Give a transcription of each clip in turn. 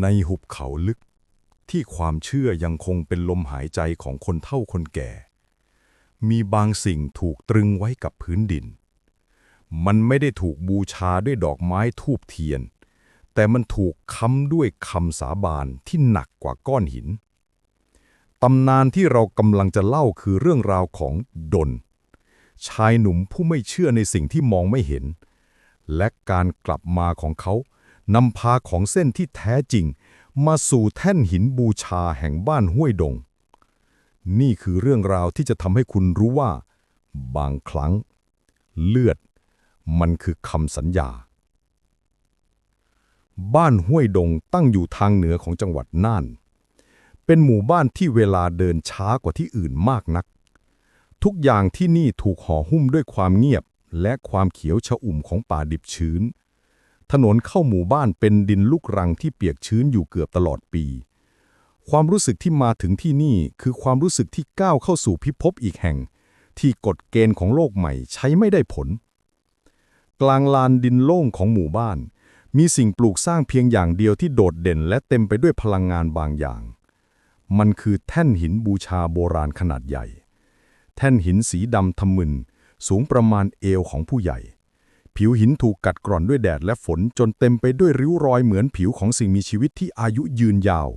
ในหุบเขาลึก ที่ความเชื่อยังคงเป็นลมหายใจของคนเฒ่าคนแก่ มีบางสิ่งถูกตรึงไว้กับพื้นดิน มันไม่ได้ถูกบูชาด้วยดอกไม้ทูบเทียน แต่มันถูกค้ำด้วยคำสาบานที่หนักกว่าก้อนหินตำนานที่เรากำลังจะเล่าคือเรื่องราวของดน ชายหนุ่มผู้ไม่เชื่อในสิ่งที่มองไม่เห็น และการกลับมาของเขา นำพาของเส้นที่แท้จริง มาสู่แท่นหินบูชาแห่งบ้านห้วยดง นี่คือเรื่องราวที่จะทำให้คุณรู้ว่า บางครั้ง เลือด มันคือคำสัญญา บ้านห้วยดงตั้งอยู่ทางเหนือของจังหวัดน่าน เป็นหมู่บ้านที่เวลาเดินช้ากว่าที่อื่นมากนัก ทุกอย่างที่นี่ถูกห่อหุ้มด้วยความเงียบและความเขียวชอุ่มของป่าดิบชื้น ถนนเข้าหมู่บ้านเป็นดินลูกรังที่เปียกชื้นอยู่เกือบตลอดปี ความรู้สึกที่มาถึงที่นี่คือความรู้สึกที่ก้าวเข้าสู่พิภพอีกแห่ง ที่กฎเกณฑ์ของโลกใหม่ใช้ไม่ได้ผล กลางลานดินโล่งของหมู่บ้าน มีสิ่งปลูกสร้างเพียงอย่างเดียวที่โดดเด่นและเต็มไปด้วยพลังงานบางอย่าง มันคือแท่นหินบูชาโบราณขนาดใหญ่ แท่นหินสีดำทำมึนสูงประมาณเอวของผู้ใหญ่ ผิวหินถูกกัดกร่อนด้วยแดดและฝนจนเต็มไปด้วยริ้วรอยเหมือนผิวของสิ่งมีชีวิตที่อายุยืนยาว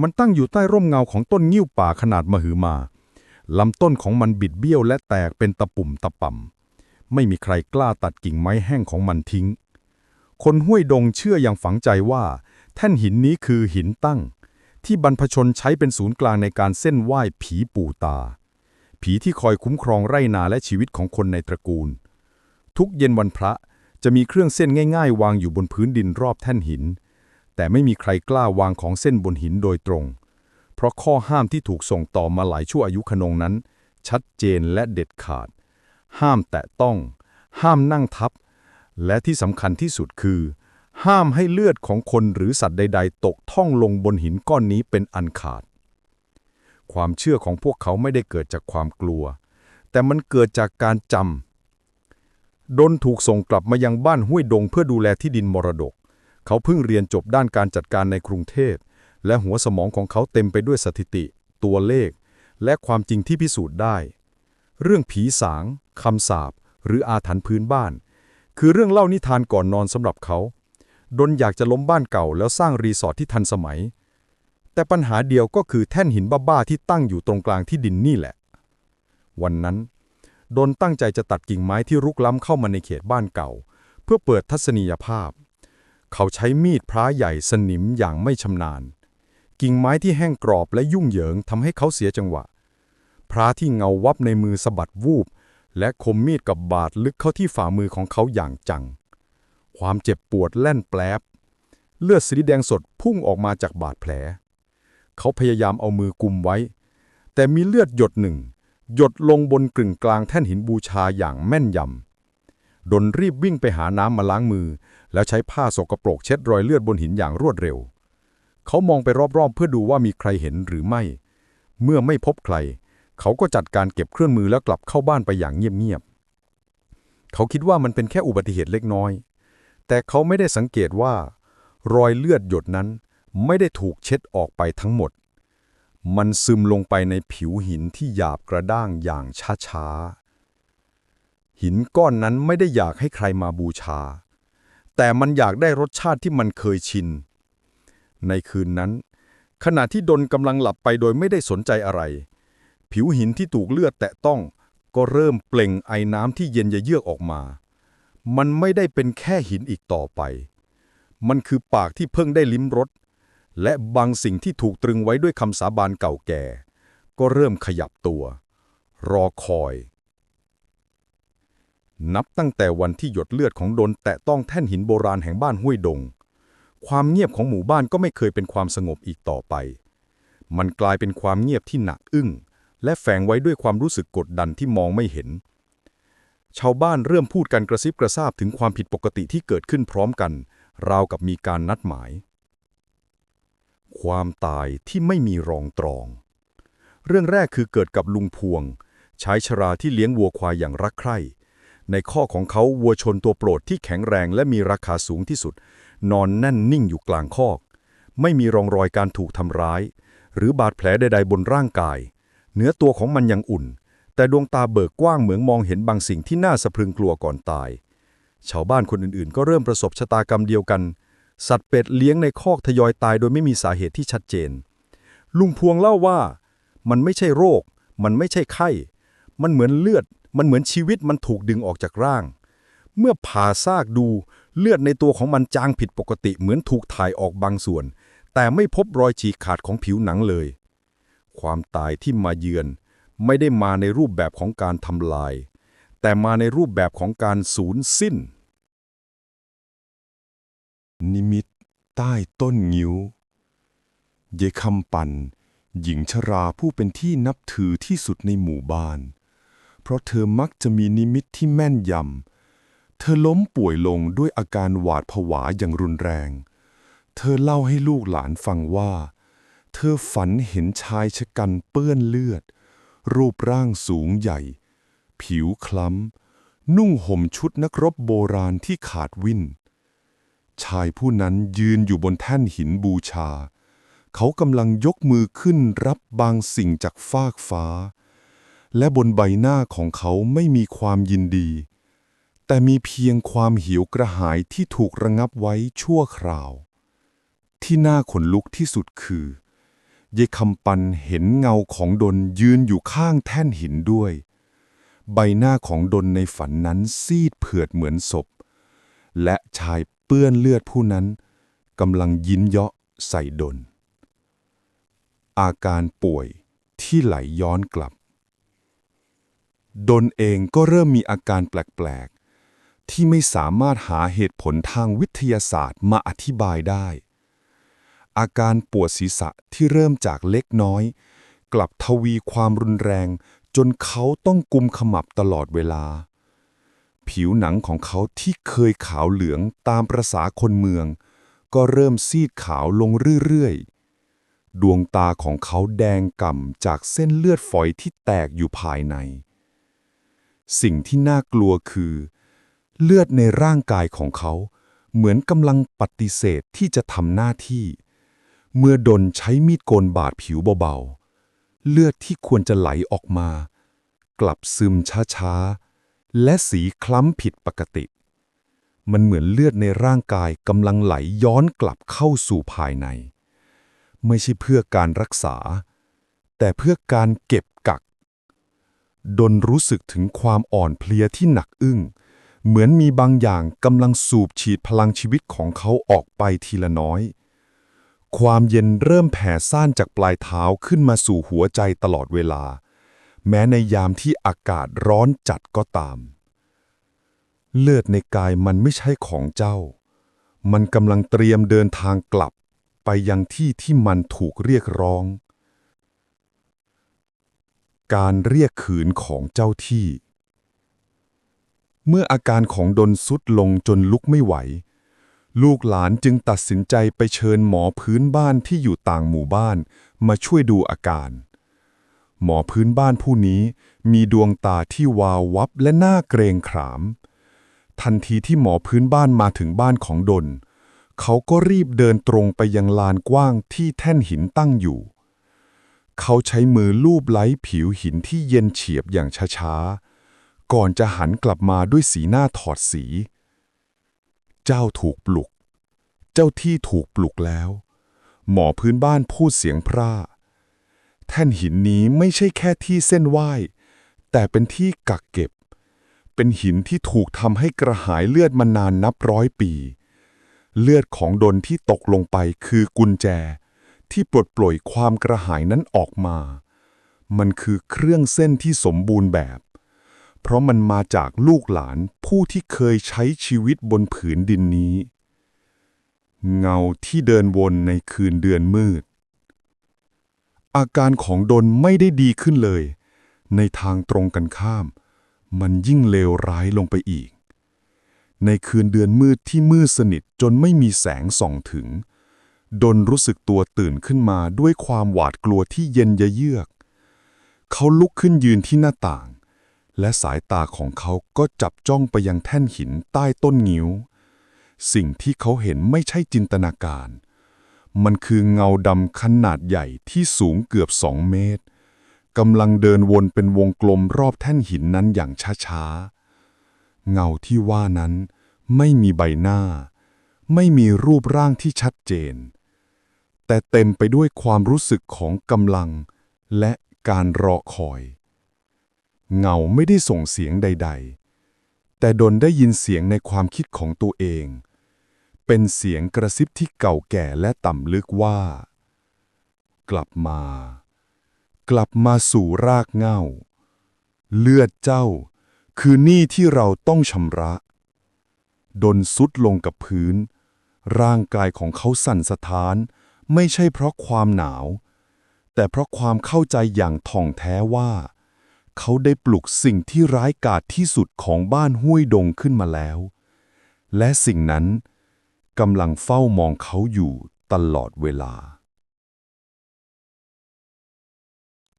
มันตั้งอยู่ใต้ร่มเงาของต้นงิ้วป่าขนาดมหึมา ลำต้นของมันบิดเบี้ยวและแตกเป็นตะปุ่มตะป่ำ ไม่มีใครกล้าตัดกิ่งไม้แห้งของมันทิ้ง คนห้วยดงเชื่ออย่างฝังใจว่า แท่นหินนี้คือหินตั้ง ที่บรรพชนใช้เป็นศูนย์กลางในการเส้นไหว้ผีปู่ตา ผีที่คอยคุ้มครองไร่นาและชีวิตของคนในตระกูล ทุกเย็นวันพระ จะมีเครื่องเส้นง่าย ๆ วางอยู่บนพื้นดินรอบแท่นหิน แต่ไม่มีใครกล้าวางของเส้นบนหินโดยตรง เพราะข้อห้ามที่ถูกส่งต่อมาหลายชั่วอายุขนงนั้น ชัดเจนและเด็ดขาด ห้ามแตะต้อง ห้ามนั่งทับ และที่สำคัญที่สุดคือ ห้ามให้เลือดของคนหรือสัตว์ใด ๆ ตกท่องลงบนหินก้อนนี้เป็นอันขาด ความเชื่อของพวกเขาไม่ได้เกิดจากความกลัว แต่มันเกิดจากการจำ ดนถูกส่งกลับมายังบ้านห้วยดงเพื่อดูแลที่ดินมรดก เขาเพิ่งเรียนจบด้านการจัดการในกรุงเทพ และหัวสมองของเขาเต็มไปด้วยสถิติ ตัวเลข และความจริงที่พิสูจน์ได้ เรื่องผีสางคำสาปหรืออาถรรพ์พื้นบ้าน คือเรื่องเล่านิทานก่อนนอนสำหรับเขาดนอยากจะล้มบ้านเก่าแล้วสร้างรีสอร์ทที่ทันสมัย แต่ปัญหาเดียวก็คือแท่นหินบ้าๆที่ตั้งอยู่ตรงกลางที่ดินนี่แหละ วันนั้น ดนตั้งใจจะตัดกิ่งไม้ที่รุกล้ำเข้ามาในเขตบ้านเก่า เพื่อเปิดทัศนียภาพ เขาใช้มีดพระใหญ่สนิมอย่างไม่ชำนาญ กิ่งไม้ที่แห้งกรอบและยุ่งเหยิงทำให้เขาเสียจังหวะ พระที่เงาวับในมือสะบัดวูบ และคมมีดกับบาดลึกเข้าที่ฝ่ามือของเขาอย่างจัง ความเจ็บปวดแล่นแปลบ เลือดสีแดงสดพุ่งออกมาจากบาดแผล เขาพยายามเอามือกุมไว้ แต่มีเลือดหยดหนึ่ง หยดลงบนกลึ่งกลางแท่นหินบูชาอย่างแม่นยำ ดนรีบวิ่งไปหาน้ำมาล้างมือ แล้วใช้ผ้าสกปรกเช็ดรอยเลือดบนหินอย่างรวดเร็ว เขามองไปรอบๆ เพื่อดูว่ามีใครเห็นหรือไม่ เมื่อไม่พบใคร เขาก็จัดการเก็บเครื่องมือแล้วกลับเข้าบ้านไปอย่างเงียบๆ เขาคิดว่ามันเป็นแค่อุบัติเหตุเล็กน้อย แต่เขาไม่ได้สังเกตว่า รอยเลือดหยดนั้นไม่ได้ถูกเช็ดออกไปทั้งหมด มันซึมลงไปในผิวหินที่หยาบกระด้างอย่างช้าๆ หินก้อนนั้นไม่ได้อยากให้ใครมาบูชา แต่มันอยากได้รสชาติที่มันเคยชิน ในคืนนั้น ขณะที่ดนกำลังหลับไปโดยไม่ได้สนใจอะไร ผิวหินที่ถูกเลือดแตะต้องก็เริ่มเปล่งไอน้ำที่เย็นเยือกออกมา มันไม่ได้เป็นแค่หินอีกต่อไป มันคือปากที่เพิ่งได้ลิ้มรส และบางสิ่งที่ถูกตรึงไว้ด้วยคำสาบานเก่าแก่ ก็เริ่มขยับตัว รอคอย นับตั้งแต่วันที่หยดเลือดของดนแตะต้องแท่นหินโบราณแห่งบ้านห้วยดง ความเงียบของหมู่บ้านก็ไม่เคยเป็นความสงบอีกต่อไป มันกลายเป็นความเงียบที่หนักอึ้ง และแฝงไว้ด้วยความรู้สึกกดดันที่มองไม่เห็น ชาวบ้านเริ่มพูดกันกระซิบกระซาบถึงความผิดปกติที่เกิดขึ้นพร้อมกัน ราวกับมีการนัดหมาย ความตายที่ไม่มีรองตรอง เรื่องแรกคือเกิดกับลุงพวง ชายชราที่เลี้ยงวัวควายอย่างรักใคร่ ในข้อของเขาวัวชนตัวโปรดที่แข็งแรงและมีราคาสูงที่สุด นอนแน่นนิ่งอยู่กลางคอก ไม่มีร่องรอยการถูกทำร้าย หรือบาดแผลใดๆบนร่างกาย เนื้อตัวของมันยังอุ่น แต่ดวงตาเบิกกว้างเหมือนมองเห็นบางสิ่งที่น่าสะพรึงกลัวก่อนตาย ชาวบ้านคนอื่นๆ ก็เริ่มประสบชะตากรรมเดียวกัน สัตว์เป็ดเลี้ยงในคอกทยอยตายโดยไม่มีสาเหตุที่ชัดเจน ลุงพวงเล่าว่า มันไม่ใช่โรค มันไม่ใช่ไข้ มันเหมือนเลือด มันเหมือนชีวิตมันถูกดึงออกจากร่าง เมื่อผ่าซากดูเลือดในตัวของมันจางผิดปกติเหมือนถูกถ่ายออกบางส่วน แต่ไม่พบรอยฉีกขาดของผิวหนังเลย ความตายที่มาเยือน ไม่ได้มาในรูปแบบของการทำลาย แต่มาในรูปแบบของการสูญสิ้น นิมิตใต้ต้นงิ้ว เยคำปัน หญิงชราผู้เป็นที่นับถือที่สุดในหมู่บ้าน เพราะเธอมักจะมีนิมิตที่แม่นยำ เธอล้มป่วยลงด้วยอาการหวาดผวาอย่างรุนแรง เธอเล่าให้ลูกหลานฟังว่า เธอฝันเห็นชายชะกันเปื้อนเลือด รูปร่างสูงใหญ่ ผิวคล้ำ นุ่งห่มชุดนักรบโบราณที่ขาดวิ่น ชายผู้นั้นยืนอยู่บนแท่นหินบูชา เขากำลังยกมือขึ้นรับบางสิ่งจากฟากฟ้า และบนใบหน้าของเขาไม่มีความยินดี แต่มีเพียงความหิวกระหายที่ถูกระงับไว้ชั่วคราว ที่น่าขนลุกที่สุดคือ เยคำปันเห็นเงาของดนยืนอยู่ข้างแท่นหินด้วย ใบหน้าของดนในฝันนั้นซีดเผือดเหมือนศพและชาย เปื้อนเลือดผู้นั้นกำลังยิ้นเยาะใส่ดน อาการป่วยที่ไหลย้อนกลับ ดนเองก็เริ่มมีอาการแปลก ๆ ที่ไม่สามารถหาเหตุผลทางวิทยาศาสตร์มาอธิบายได้ อาการปวดศีรษะที่เริ่มจากเล็กน้อย กลับทวีความรุนแรงจนเขาต้องกุมขมับตลอดเวลา ผิวหนังของเขาที่เคยขาวเหลืองตามประษาคนเมือง ก็เริ่มซีดขาวลงเรื่อยๆ ดวงตาของเขาแดงก่ำจากเส้นเลือดฝอยที่แตกอยู่ภายใน สิ่งที่น่ากลัวคือ เลือดในร่างกายของเขา เหมือนกำลังปฏิเสธที่จะทำหน้าที่ เมื่อดนใช้มีดโกนบาดผิวเบาๆ เลือดที่ควรจะไหลออกมา กลับซึมช้าๆ และสีคล้ำผิดปกติ มันเหมือนเลือดในร่างกายกำลังไหลย้อนกลับเข้าสู่ภายใน ไม่ใช่เพื่อการรักษา แต่เพื่อการเก็บกัก ดนรู้สึกถึงความอ่อนเพลียที่หนักอึ้ง เหมือนมีบางอย่างกำลังสูบฉีดพลังชีวิตของเขาออกไปทีละน้อยความเย็นเริ่มแผ่ซ่านจากปลายเท้าขึ้นมาสู่หัวใจตลอดเวลา แม้ในยามที่อากาศร้อนจัดก็ตาม เลือดในกายมันไม่ใช่ของเจ้า มันกำลังเตรียมเดินทางกลับไปยังที่ที่มันถูกเรียกร้อง การเรียกขืนของเจ้าที่ เมื่ออาการของดนสุดลงจนลุกไม่ไหว ลูกหลานจึงตัดสินใจไปเชิญหมอพื้นบ้านที่อยู่ต่างหมู่บ้านมาช่วยดูอาการ หมอพื้นบ้านผู้นี้มีดวงตาที่วาววับและหน่าเกรงขาม ทันทีที่หมอพื้นบ้านมาถึงบ้านของดน เขาก็รีบเดินตรงไปยังลานกว้างที่แท่นหินตั้งอยู่ เขาใช้มือลูบไล้ผิวหินที่เย็นเฉียบอย่างช้าๆ ก่อนจะหันกลับมาด้วยสีหน้าถอดสี เจ้าถูกปลุก เจ้าที่ถูกปลุกแล้ว หมอพื้นบ้านพูดเสียงพร่า แท่นหินนี้ไม่ใช่แค่ที่เส้นไหว้ แต่เป็นที่กักเก็บ เป็นหินที่ถูกทำให้กระหายเลือดมานานนับร้อยปี เลือดของดนที่ตกลงไปคือกุญแจ ที่ปลดปล่อยความกระหายนั้นออกมา มันคือเครื่องเส้นที่สมบูรณ์แบบ เพราะมันมาจากลูกหลานผู้ที่เคยใช้ชีวิตบนผืนดินนี้ เงาที่เดินวนในคืนเดือนมืด อาการของดนไม่ได้ดีขึ้นเลย ในทางตรงกันข้าม มันยิ่งเลวร้ายลงไปอีก ในคืนเดือนมืดที่มืดสนิทจนไม่มีแสงส่องถึง ดนรู้สึกตัวตื่นขึ้นมาด้วยความหวาดกลัวที่เย็นยะเยือก เขาลุกขึ้นยืนที่หน้าต่าง และสายตาของเขาก็จับจ้องไปยังแท่นหินใต้ต้นงิ้ว สิ่งที่เขาเห็นไม่ใช่จินตนาการ มันคือเงาดำขนาดใหญ่ที่สูงเกือบสองเมตรกำลังเดินวนเป็นวงกลมรอบแท่นหินนั้นอย่างช้าๆ เงาที่ว่านั้นไม่มีใบหน้า ไม่มีรูปร่างที่ชัดเจน แต่เต็มไปด้วยความรู้สึกของกำลังและการรอคอย เงาไม่ได้ส่งเสียงใด ๆ แต่ดนได้ยินเสียงในความคิดของตัวเอง เป็นเสียงกระซิบที่เก่าแก่และต่ำลึกว่า กลับมา กลับมาสู่รากเหง้า เลือดเจ้า คือหนี้ที่เราต้องชำระ ดนสุดลงกับพื้น ร่างกายของเขาสั่นสะท้าน ไม่ใช่เพราะความหนาว แต่เพราะความเข้าใจอย่างท่องแท้ว่า เขาได้ปลุกสิ่งที่ร้ายกาจที่สุดของบ้านห้วยดงขึ้นมาแล้ว และสิ่งนั้น กำลังเฝ้ามองเขาอยู่ตลอดเวลา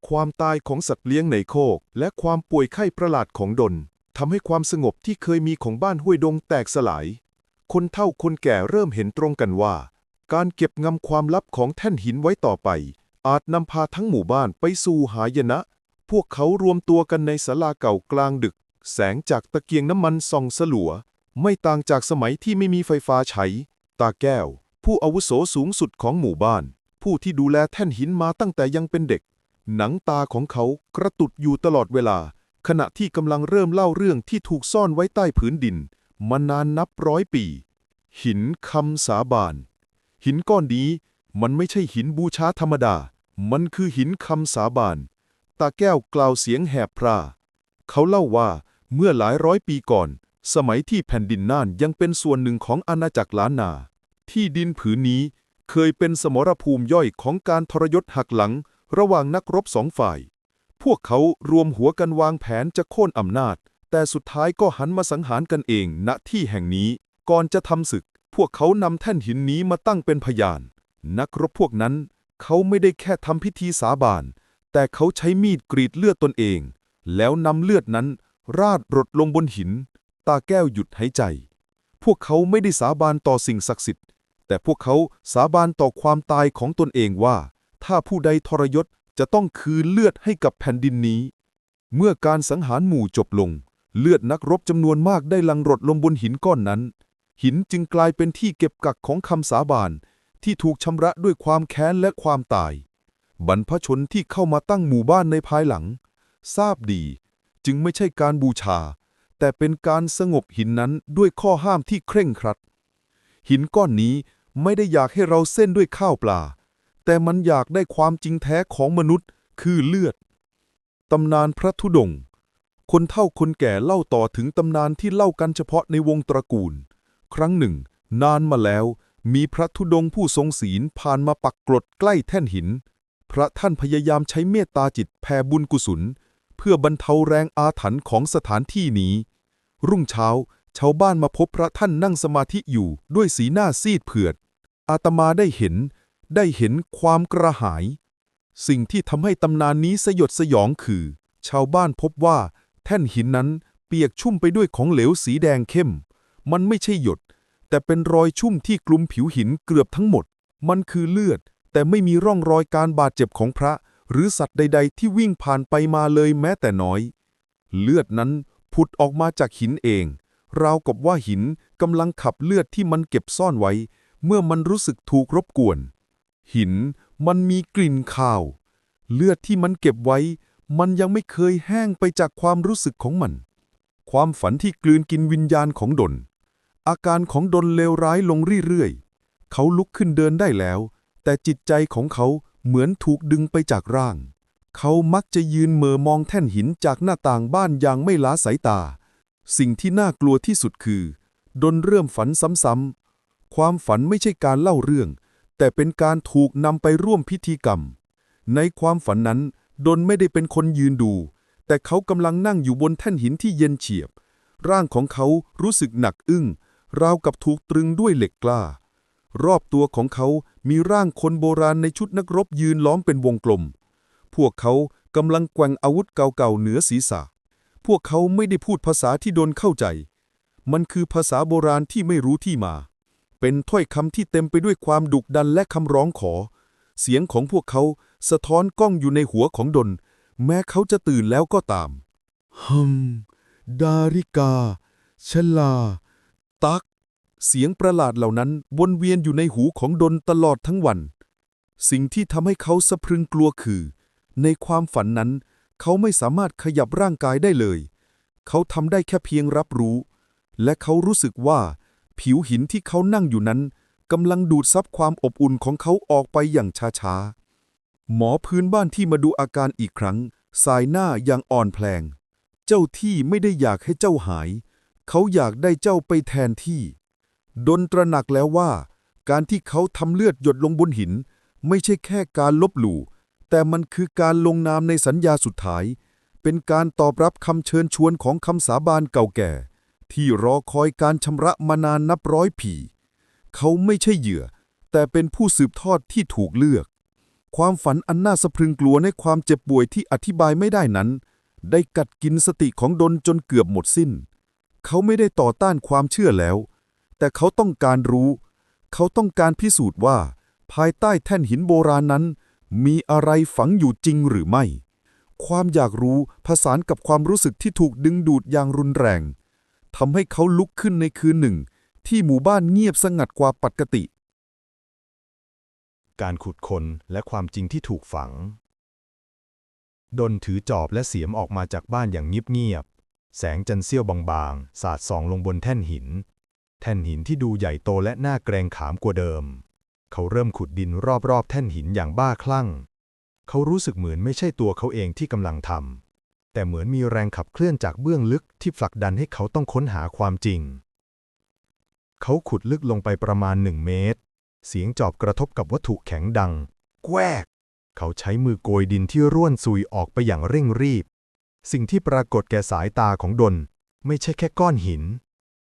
ความตายของสัตว์เลี้ยงในโคก และความป่วยไข้ประหลาดของดนทำให้ความสงบที่เคยมีของบ้านห้วยดงแตกสลาย คนเฒ่าคนแก่เริ่มเห็นตรงกันว่า การเก็บงำความลับของแท่นหินไว้ต่อไป อาจนำพาทั้งหมู่บ้านไปสู่หายนะ พวกเขารวมตัวกันในศาลาเก่ากลางดึก แสงจากตะเกียงน้ำมันส่องสลัว ไม่ต่างจากสมัยที่ไม่มีไฟฟ้าใช้ ตาแก้ว ผู้อาวุโสสูงสุดของหมู่บ้าน ผู้ที่ดูแลแท่นหินมาตั้งแต่ยังเป็นเด็ก หนังตาของเขากระตุดอยู่ตลอดเวลา ขณะที่กำลังเริ่มเล่าเรื่องที่ถูกซ่อนไว้ใต้ผืนดิน มานานนับร้อยปี หินคำสาบาน หินก้อนนี้มันไม่ใช่หินบูชาธรรมดา มันคือหินคำสาบาน ตาแก้วกล่าวเสียงแหบพร่าเขาเล่าว่าเมื่อหลายร้อยปีก่อน สมัยที่แผ่นดินน่านยังเป็นส่วนหนึ่งของอาณาจักรล้านนา ที่ดินผืนนี้เคยเป็นสมรภูมิย่อยของการทรยศหักหลังระหว่างนักรบสองฝ่าย พวกเขารวมหัวกันวางแผนจะโค่นอำนาจ แต่สุดท้ายก็หันมาสังหารกันเองณที่แห่งนี้ ก่อนจะทำศึก พวกเขานำแท่นหินนี้มาตั้งเป็นพยาน นักรบพวกนั้น เขาไม่ได้แค่ทำพิธีสาบาน แต่เขาใช้มีดกรีดเลือดตนเอง แล้วนำเลือดนั้นราดรดลงบนหิน ตาแก้วหยุดหายใจ พวกเขาไม่ได้สาบานต่อสิ่งศักดิ์สิทธิ์ แต่พวกเขาสาบานต่อความตายของตนเองว่า ถ้าผู้ใดทรยศจะต้องคืนเลือดให้กับแผ่นดินนี้ เมื่อการสังหารหมู่จบลง เลือดนักรบจำนวนมากได้ลังรดลงบนหินก้อนนั้น หินจึงกลายเป็นที่เก็บกักของคำสาบานที่ถูกชำระด้วยความแค้นและความตาย บรรพชนที่เข้ามาตั้งหมู่บ้านในภายหลัง ทราบดี จึงไม่ใช่การบูชา แต่เป็นการสงบหินนั้นด้วยข้อห้ามที่เคร่งครัด หินก้อนนี้ไม่ได้อยากให้เราเส้นด้วยข้าวปลา แต่มันอยากได้ความจริงแท้ของมนุษย์คือเลือด ตำนานพระธุดงค์คนเฒ่าคนแก่เล่าต่อถึงตำนานที่เล่ากันเฉพาะในวงตระกูล ครั้งหนึ่ง นานมาแล้ว มีพระธุดงค์ผู้ทรงศีลผ่านมาปักกรดใกล้แท่นหิน พระท่านพยายามใช้เมตตาจิตแผ่บุญกุศล เพื่อบรรเทาแรงอาถรรพ์ของสถานที่นี้ รุ่งเช้า ชาวบ้านมาพบพระท่านนั่งสมาธิอยู่ด้วยสีหน้าซีดเผือด อาตมาได้เห็น ได้เห็นความกระหาย สิ่งที่ทำให้ตำนานนี้สยดสยองคือ ชาวบ้านพบว่า แท่นหินนั้นเปียกชุ่มไปด้วยของเหลวสีแดงเข้ม มันไม่ใช่หยด แต่เป็นรอยชุ่มที่กลุ่มผิวหินเกือบทั้งหมด มันคือเลือด แต่ไม่มีร่องรอยการบาดเจ็บของพระ หรือสัตว์ใด ๆ ที่วิ่งผ่านไปมาเลยแม้แต่น้อย เลือดนั้น ผุดออกมาจากหินเอง ราวกับว่าหินกำลังขับเลือดที่มันเก็บซ่อนไว้ เมื่อมันรู้สึกถูกรบกวน หินมันมีกลิ่นคาว เลือดที่มันเก็บไว้ มันยังไม่เคยแห้งไปจากความรู้สึกของมัน ความฝันที่กลืนกินวิญญาณของดน อาการของดนเลวร้ายลงเรื่อยๆ เขาลุกขึ้นเดินได้แล้ว แต่จิตใจของเขาเหมือนถูกดึงไปจากร่าง เขามักจะยืนเมอมองแท่นหินจากหน้าต่างบ้านอย่างไม่ล้าสายตา สิ่งที่น่ากลัวที่สุดคือ ดนเริ่มฝันซ้ำๆ ความฝันไม่ใช่การเล่าเรื่อง แต่เป็นการถูกนำไปร่วมพิธีกรรม ในความฝันนั้น ดนไม่ได้เป็นคนยืนดู แต่เขากำลังนั่งอยู่บนแท่นหินที่เย็นเฉียบ ร่างของเขารู้สึกหนักอึ้ง ราวกับถูกตรึงด้วยเหล็กกล้า รอบตัวของเขามีร่างคนโบราณในชุดนักรบยืนล้อมเป็นวงกลม พวกเขากำลังแกว่งอาวุธเก่าๆเหนือศีรษะ พวกเขาไม่ได้พูดภาษาที่โดนเข้าใจ มันคือภาษาโบราณที่ไม่รู้ที่มา เป็นถ้อยคำที่เต็มไปด้วยความดุดันและคำร้องขอ เสียงของพวกเขาสะท้อนกล้องอยู่ในหัวของดน แม้เขาจะตื่นแล้วก็ตามฮึมดาริกา ชลา ตัก เสียงประหลาดเหล่านั้นวนเวียนอยู่ในหูของดนตลอดทั้งวัน สิ่งที่ทำให้เขาสะพรึงกลัวคือ ในความฝันนั้น เขาไม่สามารถขยับร่างกายได้เลย เขาทำได้แค่เพียงรับรู้ และเขารู้สึกว่า ผิวหินที่เขานั่งอยู่นั้นกำลังดูดซับความอบอุ่นของเขาออกไปอย่างช้าๆ หมอพื้นบ้านที่มาดูอาการอีกครั้ง สายหน้าอย่างอ่อนแพลง เจ้าที่ไม่ได้อยากให้เจ้าหาย เขาอยากได้เจ้าไปแทนที่ ดนตระหนักแล้วว่า การที่เขาทำเลือดหยดลงบนหิน ไม่ใช่แค่การลบหลู่ แต่มันคือการลงนามในสัญญาสุดท้าย เป็นการตอบรับคำเชิญชวนของคำสาบานเก่าแก่ ที่รอคอยการชำระมานานนับร้อยปีเขาไม่ใช่เหยื่อ แต่เป็นผู้สืบทอดที่ถูกเลือก ความฝันอันน่าสะพรึงกลัวในความเจ็บป่วยที่อธิบายไม่ได้นั้น ได้กัดกินสติของดนจนเกือบหมดสิ้น เขาไม่ได้ต่อต้านความเชื่อแล้ว แต่เขาต้องการรู้ เขาต้องการพิสูจน์ว่า ภายใต้แท่นหินโบราณนั้น มีอะไรฝังอยู่จริงหรือไม่ ความอยากรู้ผสานกับความรู้สึกที่ถูกดึงดูดอย่างรุนแรงทำให้เขาลุกขึ้นในคืนหนึ่ง ที่หมู่บ้านเงียบสงัดกว่าปกติ การขุดคนและความจริงที่ถูกฝัง ดนถือจอบและเสียมออกมาจากบ้านอย่างเงียบๆ แสงจันทร์เสี้ยวบางๆ สาดส่องลงบนแท่นหิน แท่นหินที่ดูใหญ่โตและน่าเกรงขามกว่าเดิม เขาเริ่มขุดดินรอบๆ แท่นหินอย่างบ้าคลั่ง เขารู้สึกเหมือนไม่ใช่ตัวเขาเองที่กำลังทำ แต่เหมือนมีแรงขับเคลื่อนจากเบื้องลึกที่ผลักดันให้เขาต้องค้นหาความจริง เขาขุดลึกลงไปประมาณหนึ่งเมตร เสียงจอบกระทบกับวัตถุแข็งดัง แกวก เขาใช้มือโกยดินที่ร่วนซุยออกไปอย่างเร่งรีบ สิ่งที่ปรากฏแก่สายตาของดน ไม่ใช่แค่ก้อนหิน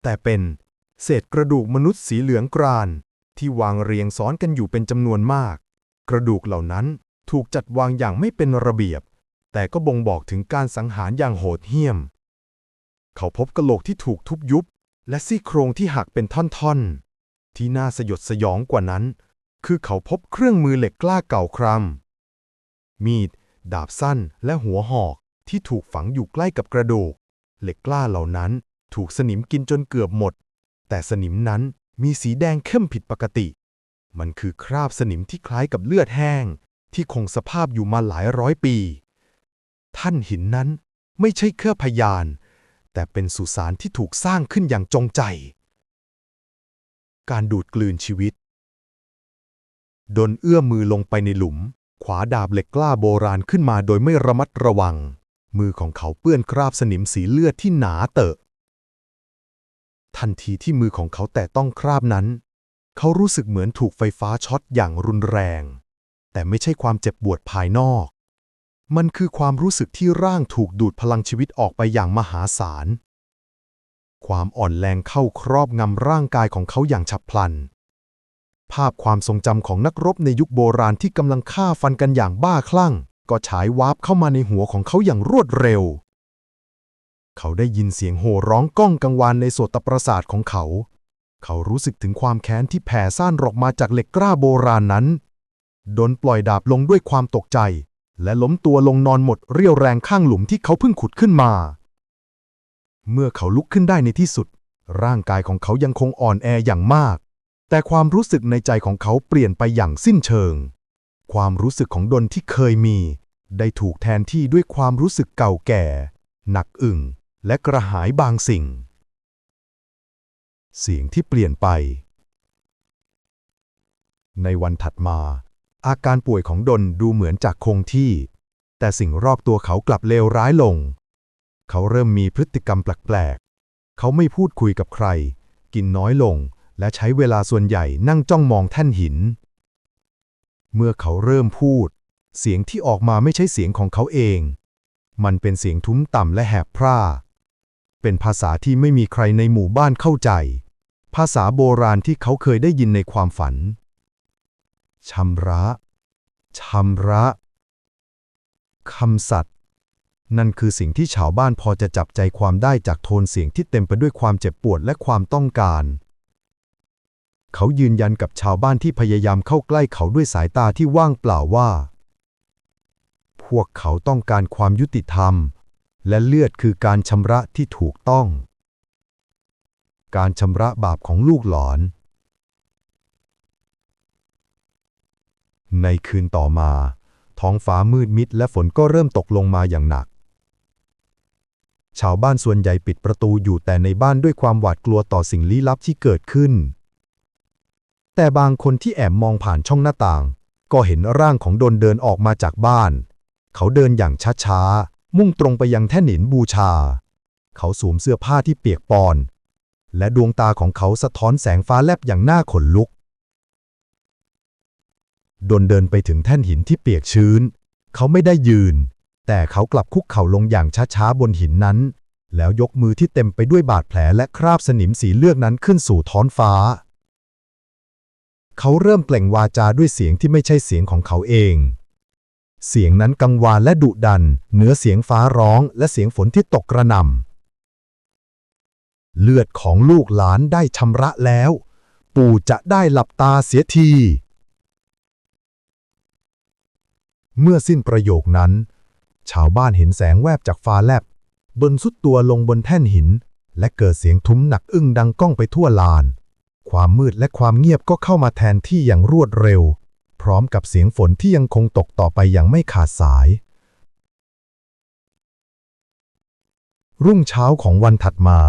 แต่เป็นเศษกระดูกมนุษย์สีเหลืองกราน ที่วางเรียงซ้อนกันอยู่เป็นจำนวนมาก กระดูกเหล่านั้นถูกจัดวางอย่างไม่เป็นระเบียบ แต่ก็บ่งบอกถึงการสังหารอย่างโหดเหี้ยม เขาพบกระโหลกที่ถูกทุบยุบ และซี่โครงที่หักเป็นท่อนๆ ที่น่าสยดสยองกว่านั้น คือเขาพบเครื่องมือเหล็กกล้าเก่าครำมีด ดาบสั้นและหัวหอกที่ถูกฝังอยู่ใกล้กับกระดูก เหล็กกล้าเหล่านั้นถูกสนิมกินจนเกือบหมด แต่สนิมนั้น มีสีแดงเข้มผิดปกติ มันคือคราบสนิมที่คล้ายกับเลือดแห้ง ที่คงสภาพอยู่มาหลายร้อยปี ท่านหินนั้นไม่ใช่แค่พยาน แต่เป็นสุสานที่ถูกสร้างขึ้นอย่างจงใจ การดูดกลืนชีวิต ดนเอื้อมมือลงไปในหลุม ขวาดาบเหล็กกล้าโบราณขึ้นมาโดยไม่ระมัดระวัง มือของเขาเปื้อนคราบสนิมสีเลือดที่หนาเตอะ ทันทีที่มือของเขาแต่ต้องคราบนั้น เขารู้สึกเหมือนถูกไฟฟ้าช็อตอย่างรุนแรง แต่ไม่ใช่ความเจ็บปวดภายนอก มันคือความรู้สึกที่ร่างถูกดูดพลังชีวิตออกไปอย่างมหาศาล ความอ่อนแรงเข้าครอบงำร่างกายของเขาอย่างฉับพลัน ภาพความทรงจำของนักรบในยุคโบราณที่กำลังฆ่าฟันกันอย่างบ้าคลั่ง ก็ฉายวาบเข้ามาในหัวของเขาอย่างรวดเร็ว เขาได้ยินเสียงโห่ร้องก้องกังวานในโสตประสาทของเขา เขารู้สึกถึงความแค้นที่แผ่ซ่านออกมาจากเหล็กกล้าโบราณนั้น ดนปล่อยดาบลงด้วยความตกใจ และล้มตัวลงนอนหมดเรี่ยวแรงข้างหลุมที่เขาเพิ่งขุดขึ้นมา เมื่อเขาลุกขึ้นได้ในที่สุด ร่างกายของเขายังคงอ่อนแออย่างมาก แต่ความรู้สึกในใจของเขาเปลี่ยนไปอย่างสิ้นเชิง ความรู้สึกของดนที่เคยมี ได้ถูกแทนที่ด้วยความรู้สึกเก่าแก่ หนักอึ่ง และกระหายบางสิ่ง เสียงที่เปลี่ยนไป ในวันถัดมา อาการป่วยของดนดูเหมือนจากคงที่ แต่สิ่งรอบตัวเขากลับเลวร้ายลง เขาเริ่มมีพฤติกรรมแปลกๆ เขาไม่พูดคุยกับใคร กินน้อยลง และใช้เวลาส่วนใหญ่นั่งจ้องมองแท่นหิน เมื่อเขาเริ่มพูด เสียงที่ออกมาไม่ใช่เสียงของเขาเองมันเป็นเสียงทุ้มต่ำและแหบพร่า เป็นภาษาที่ไม่มีใครในหมู่บ้านเข้าใจ ภาษาโบราณที่เขาเคยได้ยินในความฝันชำระชำระคำสัตย์นั่นคือสิ่งที่ชาวบ้านพอจะจับใจความได้จากโทนเสียงที่เต็มไปด้วยความเจ็บปวดและความต้องการ เขายืนยันกับชาวบ้านที่พยายามเข้าใกล้เขาด้วยสายตาที่ว่างเปล่าว่า พวกเขาต้องการความยุติธรรม และเลือดคือการชำระที่ถูกต้อง การชำระบาปของลูกหลอน ในคืนต่อมา ท้องฟ้ามืดมิดและฝนก็เริ่มตกลงมาอย่างหนัก ชาวบ้านส่วนใหญ่ปิดประตูอยู่แต่ในบ้านด้วยความหวาดกลัวต่อสิ่งลี้ลับที่เกิดขึ้น แต่บางคนที่แอบมองผ่านช่องหน้าต่าง ก็เห็นร่างของดนเดินออกมาจากบ้าน เขาเดินอย่างช้าๆ มุ่งตรงไปยังแท่นหินบูชา เขาสวมเสื้อผ้าที่เปียกปอน และดวงตาของเขาสะท้อนแสงฟ้าแลบอย่างน่าขนลุก ดนเดินไปถึงแท่นหินที่เปียกชื้น เขาไม่ได้ยืน แต่เขากลับคุกเข่าลงอย่างช้าๆบนหินนั้น แล้วยกมือที่เต็มไปด้วยบาดแผลและคราบสนิมสีเลือดนั้นขึ้นสู่ท้องฟ้า เขาเริ่มเปล่งวาจาด้วยเสียงที่ไม่ใช่เสียงของเขาเอง เสียงนั้นกังวานและดุดัน เหนือเสียงฟ้าร้องและเสียงฝนที่ตกกระหน่ำเลือดของลูกหลานได้ชำระแล้ว ปู่จะได้หลับตาเสียที เมื่อสิ้นประโยคนั้น ชาวบ้านเห็นแสงแวบจากฟ้าแลบบนสุดตัวลงบนแท่นหิน และเกิดเสียงทุ้มหนักอึ้งดังก้องไปทั่วลาน ความมืดและความเงียบก็เข้ามาแทนที่อย่างรวดเร็ว พร้อมกับเสียงฝนที่ยังคงตกต่อไปอย่างไม่ขาดสาย รุ่งเช้าของวันถัดมา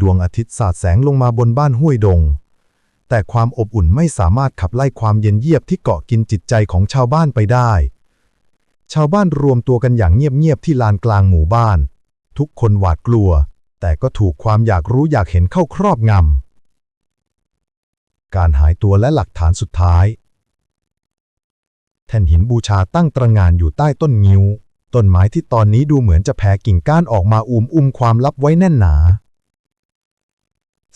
ดวงอาทิตย์สาดแสงลงมาบนบ้านห้วยดง แต่ความอบอุ่นไม่สามารถขับไล่ความเย็นเยียบที่เกาะกินจิตใจของชาวบ้านไปได้ ชาวบ้านรวมตัวกันอย่างเงียบๆที่ลานกลางหมู่บ้าน ทุกคนหวาดกลัว แต่ก็ถูกความอยากรู้อยากเห็นเข้าครอบงำการหายตัวและหลักฐานสุดท้าย แท่นหินบูชาตั้งตระงานอยู่ใต้ต้นงิ้ว ต้นไม้ที่ตอนนี้ดูเหมือนจะแผ่กิ่งก้านออกมาอุ้มอุ้มความลับไว้แน่นหนา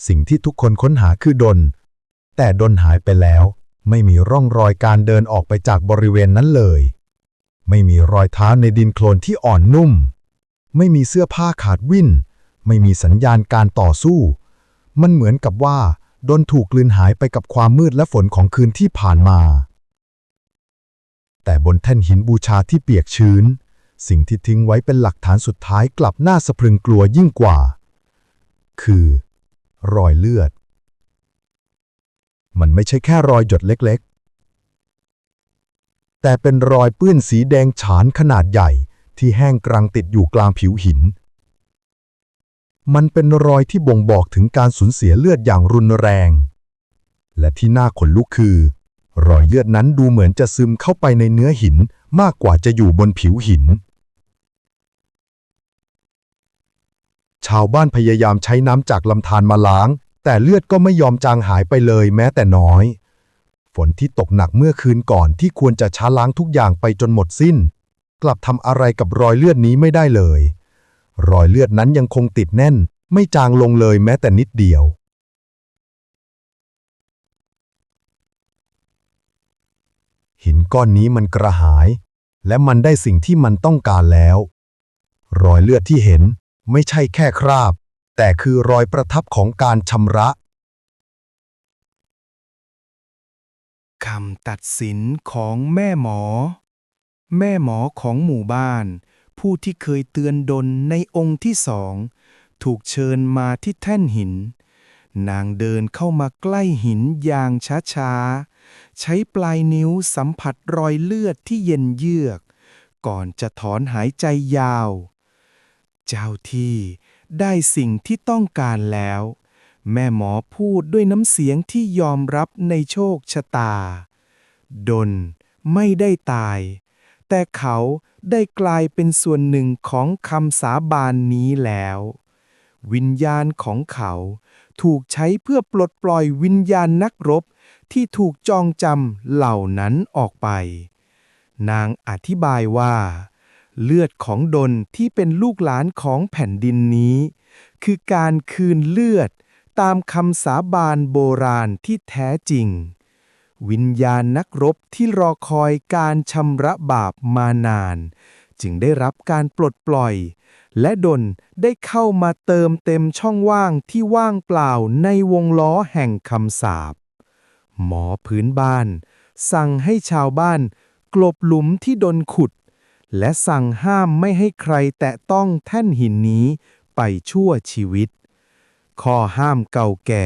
สิ่งที่ทุกคนค้นหาคือดน แต่ดนหายไปแล้ว ไม่มีร่องรอยการเดินออกไปจากบริเวณนั้นเลย ไม่มีรอยเท้าในดินโคลนที่อ่อนนุ่ม ไม่มีเสื้อผ้าขาดวิ่น ไม่มีสัญญาณการต่อสู้ มันเหมือนกับว่าดนถูกกลืนหายไปกับความมืดและฝนของคืนที่ผ่านมา แต่บนแท่นหินบูชาที่เปียกชื้น สิ่งที่ทิ้งไว้เป็นหลักฐานสุดท้ายกลับน่าสะพรึงกลัวยิ่งกว่า คือ รอยเลือด มันไม่ใช่แค่รอยหยดเล็กๆ แต่เป็นรอยเปื้อนสีแดงฉานขนาดใหญ่ที่แห้งกรังติดอยู่กลางผิวหิน มันเป็นรอยที่บ่งบอกถึงการสูญเสียเลือดอย่างรุนแรง และที่น่าขนลุกคือ รอยเลือดนั้นดูเหมือนจะซึมเข้าไปในเนื้อหินมากกว่าจะอยู่บนผิวหิน ชาวบ้านพยายามใช้น้ำจากลำธารมาล้าง แต่เลือดก็ไม่ยอมจางหายไปเลยแม้แต่น้อย ฝนที่ตกหนักเมื่อคืนก่อนที่ควรจะช้าล้างทุกอย่างไปจนหมดสิ้น กลับทำอะไรกับรอยเลือดนี้ไม่ได้เลย รอยเลือดนั้นยังคงติดแน่น ไม่จางลงเลยแม้แต่นิดเดียว หินก้อนนี้มันกระหาย และมันได้สิ่งที่มันต้องการแล้ว รอยเลือดที่เห็นไม่ใช่แค่คราบ แต่คือรอยประทับของการชำระคำตัดสินของแม่หมอ แม่หมอของหมู่บ้าน ผู้ที่เคยเตือนดนในองค์ที่สอง ถูกเชิญมาที่แท่นหิน นางเดินเข้ามาใกล้หินอย่างช้าๆ ใช้ปลายนิ้วสัมผัสรอยเลือดที่เย็นเยือก ก่อนจะถอนหายใจยาว เจ้าที่ได้สิ่งที่ต้องการแล้ว แม่หมอพูดด้วยน้ำเสียงที่ยอมรับในโชคชะตา ดนไม่ได้ตาย แต่เขาได้กลายเป็นส่วนหนึ่งของคำสาบานนี้แล้ว วิญญาณของเขาถูกใช้เพื่อปลดปล่อยวิญญาณนักรบ ที่ถูกจองจำเหล่านั้นออกไป นางอธิบายว่า เลือดของดนที่เป็นลูกหลานของแผ่นดินนี้ คือการคืนเลือดตามคำสาบานโบราณที่แท้จริง วิญญาณนักรบที่รอคอยการชำระบาปมานาน จึงได้รับการปลดปล่อย และดนได้เข้ามาเติมเต็มช่องว่างที่ว่างเปล่าในวงล้อแห่งคำสาป หมอพื้นบ้าน สั่งให้ชาวบ้าน กลบหลุมที่ดนขุด และสั่งห้ามไม่ให้ใครแตะต้องแท่นหินนี้ไปชั่วชีวิต ข้อห้ามเก่าแก่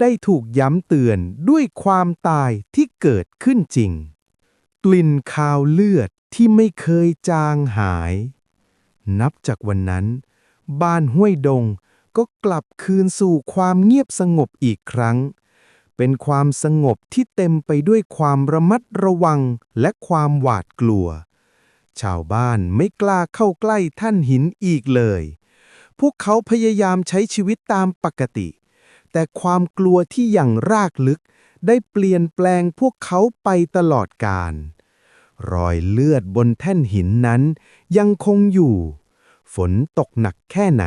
ได้ถูกย้ำเตือนด้วยความตายที่เกิดขึ้นจริง กลิ่นคาวเลือดที่ไม่เคยจางหาย นับจากวันนั้น บ้านห้วยดงก็กลับคืนสู่ความเงียบสงบอีกครั้ง เป็นความสงบที่เต็มไปด้วยความระมัดระวังและความหวาดกลัว ชาวบ้านไม่กล้าเข้าใกล้ท่านหินอีกเลย พวกเขาพยายามใช้ชีวิตตามปกติ แต่ความกลัวที่อย่างรากลึก ได้เปลี่ยนแปลงพวกเขาไปตลอดกาลรอยเลือดบนแท่นหินนั้นยังคงอยู่ ฝนตกหนักแค่ไหน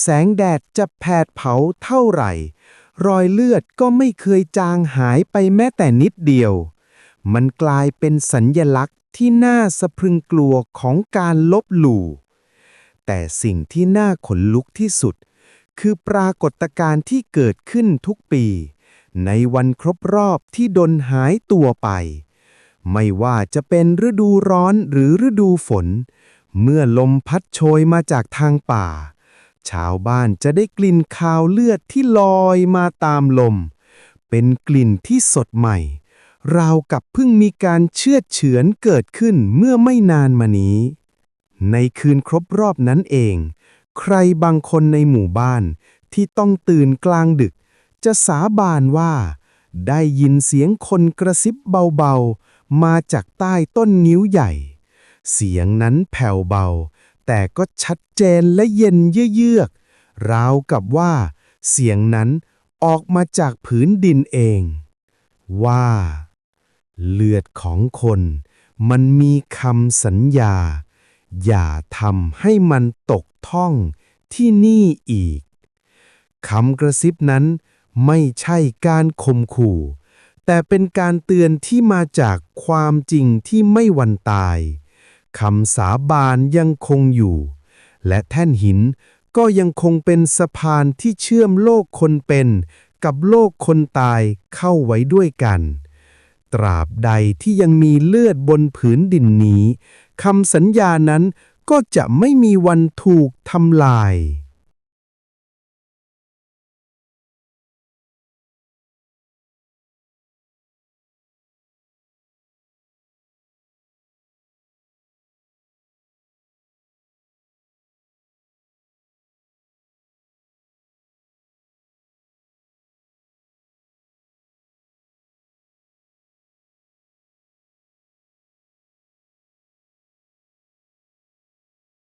แสงแดดจะแผดเผาเท่าไหร่ รอยเลือดก็ไม่เคยจางหายไปแม้แต่นิดเดียว มันกลายเป็นสัญญลักษณ์ที่น่าสะพรึงกลัวของการลบหลู่ แต่สิ่งที่น่าขนลุกที่สุด คือปรากฏการณ์ที่เกิดขึ้นทุกปี ในวันครบรอบที่ดนหายตัวไป ไม่ว่าจะเป็นฤดูร้อนหรือฤดูฝน เมื่อลมพัดโชยมาจากทางป่า ชาวบ้านจะได้กลิ่นคาวเลือดที่ลอยมาตามลม เป็นกลิ่นที่สดใหม่ ราวกับเพิ่งมีการเชือดเฉือนเกิดขึ้นเมื่อไม่นานมานี้ ในคืนครบรอบนั้นเอง ใครบางคนในหมู่บ้านที่ต้องตื่นกลางดึก จะสาบานว่า ได้ยินเสียงคนกระซิบเบาๆ มาจากใต้ต้นนิ้วใหญ่ เสียงนั้นแผ่วเบา แต่ก็ชัดเจนและเย็นเยือกราวกับว่า เสียงนั้นออกมาจากผืนดินเอง ว่า เลือดของคนมันมีคำสัญญา อย่าทำให้มันตกท่องที่นี่อีกคำกระซิบนั้นไม่ใช่การข่มขู่ แต่เป็นการเตือนที่มาจากความจริงที่ไม่วันตาย คำสาบานยังคงอยู่ และแท่นหินก็ยังคงเป็นสะพานที่เชื่อมโลกคนเป็นกับโลกคนตายเข้าไว้ด้วยกัน ตราบใดที่ยังมีเลือดบนผืนดินนี้คำสัญญานั้นก็จะไม่มีวันถูกทำลาย